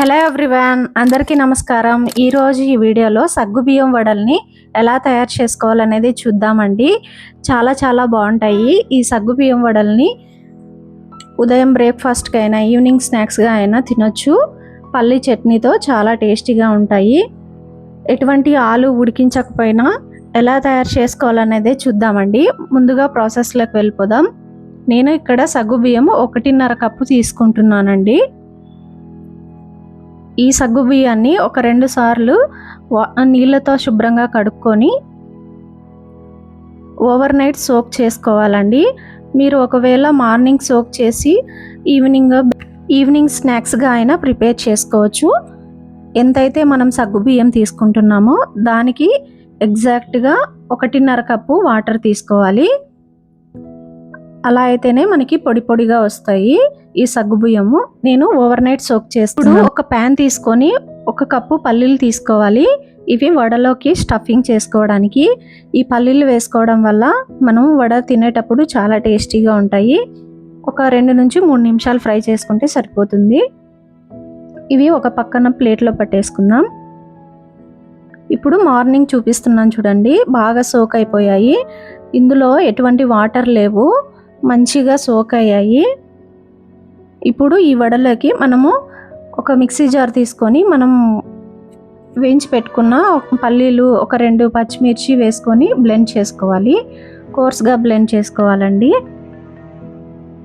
Hello everyone అందరికీ నమస్కారం. ఈరోజు ఈ వీడియోలో సగ్గుబియ్యం వడల్ని ఎలా తయారు చేసుకోవాలనేది చూద్దామండి. చాలా చాలా బాగుంటాయి. ఈ సగ్గుబియ్యం వడల్ని ఉదయం బ్రేక్ఫాస్ట్కి అయినా ఈవినింగ్ స్నాక్స్గా అయినా తినొచ్చు. పల్లి చట్నీతో చాలా టేస్టీగా ఉంటాయి. ఎటువంటి ఆలు ఉడికించకపోయినా ఎలా తయారు చేసుకోవాలనేది చూద్దామండి. ముందుగా ప్రాసెస్లోకి వెళ్ళిపోదాం. నేను ఇక్కడ సగ్గు బియ్యం ఒకటిన్నర కప్పు తీసుకుంటున్నానండి. ఈ సగ్గు బియ్యాన్ని ఒక రెండు సార్లు వా- నీళ్ళతో శుభ్రంగా కడుక్కొని ఓవర్ నైట్ సోక్ చేసుకోవాలండి. మీరు ఒకవేళ మార్నింగ్ సోక్ చేసి ఈవినింగ్ ఈవినింగ్ స్నాక్స్గా అయినా ప్రిపేర్ చేసుకోవచ్చు. ఎంతైతే మనం సగ్గు బియ్యం తీసుకుంటున్నామో దానికి ఎగ్జాక్ట్గా ఒకటిన్నర కప్పు వాటర్ తీసుకోవాలి. అలా అయితేనే మనకి పొడి పొడిగా వస్తాయి ఈ సగ్గుబియ్యము నేను ఓవర్ నైట్ సోక్ చేస్తాను ఒక ప్యాన్ తీసుకొని ఒక కప్పు పల్లీలు తీసుకోవాలి. ఇవి వడలోకి స్టఫింగ్ చేసుకోవడానికి. ఈ పల్లీలు వేసుకోవడం వల్ల మనం వడ తినేటప్పుడు చాలా టేస్టీగా ఉంటాయి. ఒక రెండు నుంచి మూడు నిమిషాలు ఫ్రై చేసుకుంటే సరిపోతుంది. ఇవి ఒక పక్కన ప్లేట్లో పట్టేసుకుందాం. ఇప్పుడు మార్నింగ్ చూపిస్తున్నాను చూడండి. బాగా సోక్ అయిపోయాయి. ఇందులో ఎటువంటి వాటర్ లేవు. మంచిగా సోక్ అయ్యాయి. ఇప్పుడు ఈ వడలకి మనము ఒక మిక్సీ జార్ తీసుకొని మనం వేయించి పెట్టుకున్న పల్లీలు ఒక రెండు పచ్చిమిర్చి వేసుకొని బ్లెండ్ చేసుకోవాలి. కోర్స్గా బ్లెండ్ చేసుకోవాలండి.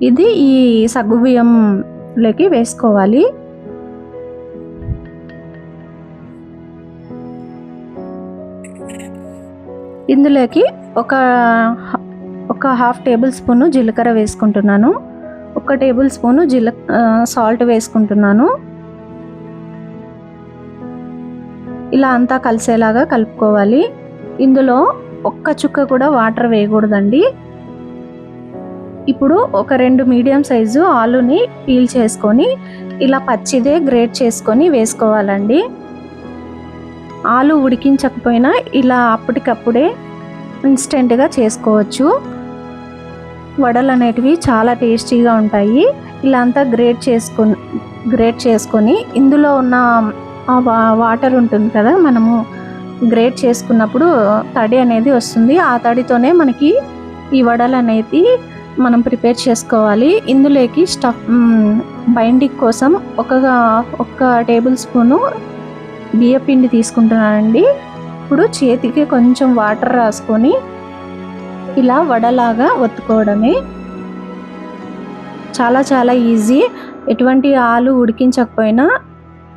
ఇది ఈ సగ్గుబియ్యంలోకి వేసుకోవాలి. ఇందులోకి ఒక ఒక హాఫ్ టేబుల్ స్పూన్ జీలకర్ర వేసుకుంటున్నాను. ఒక టేబుల్ స్పూను జీల సాల్ట్ వేసుకుంటున్నాను. ఇలా అంతా కలిసేలాగా కలుపుకోవాలి. ఇందులో ఒక్క చుక్క కూడా వాటర్ వేయకూడదండి. ఇప్పుడు ఒక రెండు మీడియం సైజు ఆలుని పీల్ చేసుకొని ఇలా పచ్చిదే గ్రేట్ చేసుకొని వేసుకోవాలండి. ఆలు ఉడికించకపోయినా ఇలా అప్పటికప్పుడే ఇన్స్టెంట్గా చేసుకోవచ్చు. వడలు అనేటివి చాలా టేస్టీగా ఉంటాయి. ఇలా అంతా గ్రేట్ చేసుకొని గ్రేట్ చేసుకొని ఇందులో ఉన్న ఆ వా- వాటర్ ఉంటుంది కదా మనము గ్రేట్ చేసుకున్నప్పుడు తడి అనేది వస్తుంది. ఆ తడితోనే మనకి ఈ వడలు అనేది మనం ప్రిపేర్ చేసుకోవాలి. ఇందులోకి స్టఫ్ బైండింగ్ కోసం ఒక ఒక టేబుల్ స్పూను బియ్యపిండి తీసుకుంటున్నానండి. ఇప్పుడు చేతికి కొంచెం వాటర్ రాసుకొని ఇలా వడలాగా ఒత్తుకోవడమే చాలా చాలా ఈజీ. ఎటువంటి ఆలు ఉడికించకపోయినా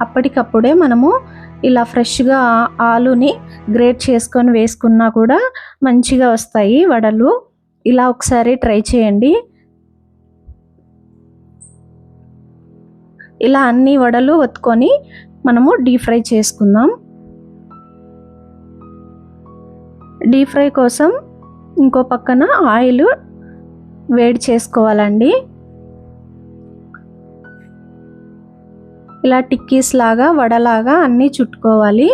అప్పటికప్పుడే మనము ఇలా ఫ్రెష్గా ఆలుని గ్రేట్ చేసుకొని వేసుకున్నా కూడా మంచిగా వస్తాయి వడలు. ఇలా ఒకసారి ట్రై చేయండి. ఇలా అన్ని వడలు ఒత్తుకొని మనము డీప్ ఫ్రై చేసుకుందాం. డీప్ ఫ్రై కోసం ఇంకో పక్కన ఆయిల్ వేడి చేసుకోవాలండి. ఇలా టిక్కీస్ లాగా వడలాగా అన్నీ చుట్టుకోవాలి.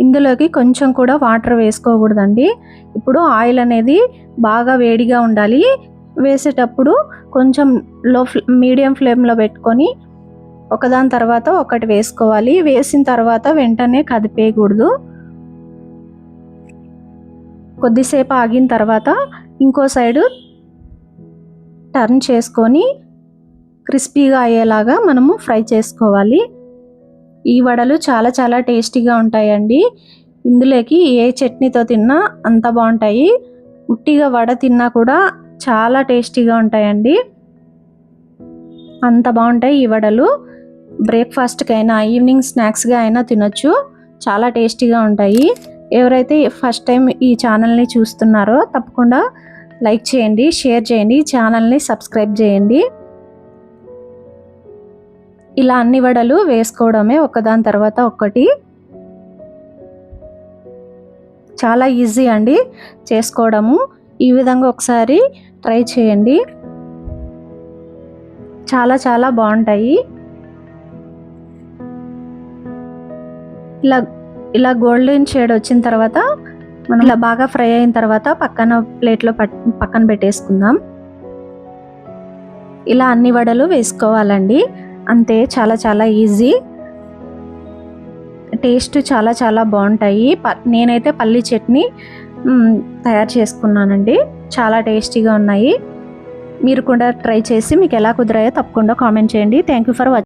ఇందులోకి కొంచెం కూడా వాటర్ వేసుకోకూడదండి. ఇప్పుడు ఆయిల్ అనేది బాగా వేడిగా ఉండాలి. వేసేటప్పుడు కొంచెం లో మీడియం ఫ్లేమ్లో పెట్టుకొని ఒకదాని తర్వాత ఒకటి వేసుకోవాలి. వేసిన తర్వాత వెంటనే కదిపేయకూడదు. కొద్దిసేపు ఆగిన తర్వాత ఇంకో సైడు టర్న్ చేసుకొని క్రిస్పీగా అయ్యేలాగా మనము ఫ్రై చేసుకోవాలి. ఈ వడలు చాలా చాలా టేస్టీగా ఉంటాయండి. ఇందులోకి ఏ చట్నీతో తిన్నా అంత బాగుంటాయి. ఉట్టిగా వడ తిన్నా కూడా చాలా టేస్టీగా ఉంటాయండి. అంత బాగుంటాయి ఈ వడలు. బ్రేక్ఫాస్ట్కి అయినా ఈవినింగ్ స్నాక్స్గా అయినా తినొచ్చు. చాలా టేస్టీగా ఉంటాయి. ఎవరైతే ఫస్ట్ టైం ఈ ఛానల్ని చూస్తున్నారో తప్పకుండా లైక్ చేయండి షేర్ చేయండి ఛానల్ని సబ్స్క్రైబ్ చేయండి. ఇలా అన్ని వడలు వేసుకోవడమే ఒకదాని తర్వాత ఒకటి. చాలా ఈజీ అండి చేసుకోవడము. ఈ విధంగా ఒకసారి ట్రై చేయండి. చాలా చాలా బాగుంటాయి. ఇలా ఇలా గోల్డెన్ షేడ్ వచ్చిన తర్వాత మనం ఇలా బాగా ఫ్రై అయిన తర్వాత పక్కన ప్లేట్లో పట్ పక్కన పెట్టేసుకుందాం. ఇలా అన్ని వడలు వేసుకోవాలండి. అంతే చాలా చాలా ఈజీ. టేస్ట్ చాలా చాలా బాగుంటాయి. ప నేనైతే పల్లి చట్నీ తయారు చేసుకున్నానండి. చాలా టేస్టీగా ఉన్నాయి. మీరు కూడా ట్రై చేసి మీకు ఎలా కుదిరాయో తప్పకుండా కామెంట్ చేయండి. Thank you for watching